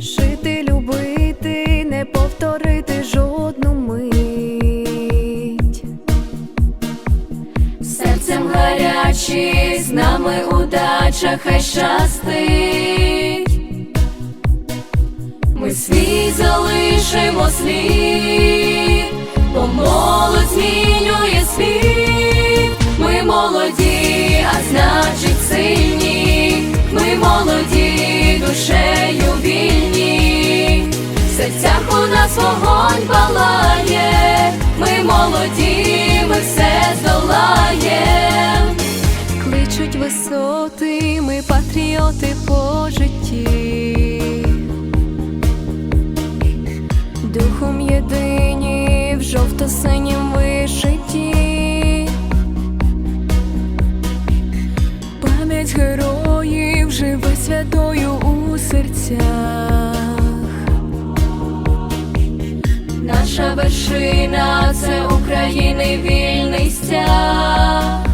Жити, любити, не повторити жодну мить. Серцем гарячі, з нами удача хай щастить. Ми свій залишимо слід, бо молодь змінює світ. Ми молоді, а значить сильні. Ми молоді, душею вільні. В серцях у нас вогонь палає. Ми молоді, ми все здолаєм. Кличуть висоти, ми патріоти по житті. Духом єдині в жовто-синім вишиті. Пам'ять героїв живе святою серцях. Наша вершина це України вільний стяг.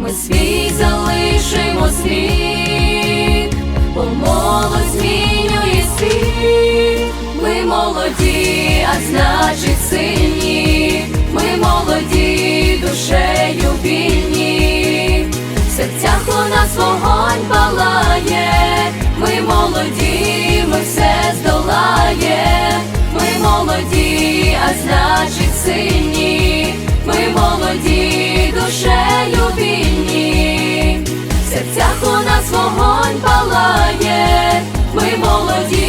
Ми свій залишимо слід, бо молодь змінює світ. Ми молоді, а значить нас вогонь палає, ми молоді, ми все здолає, ми молоді, а значить сильні, ми молоді, душею вільні, в серцях у нас вогонь палає, ми молоді.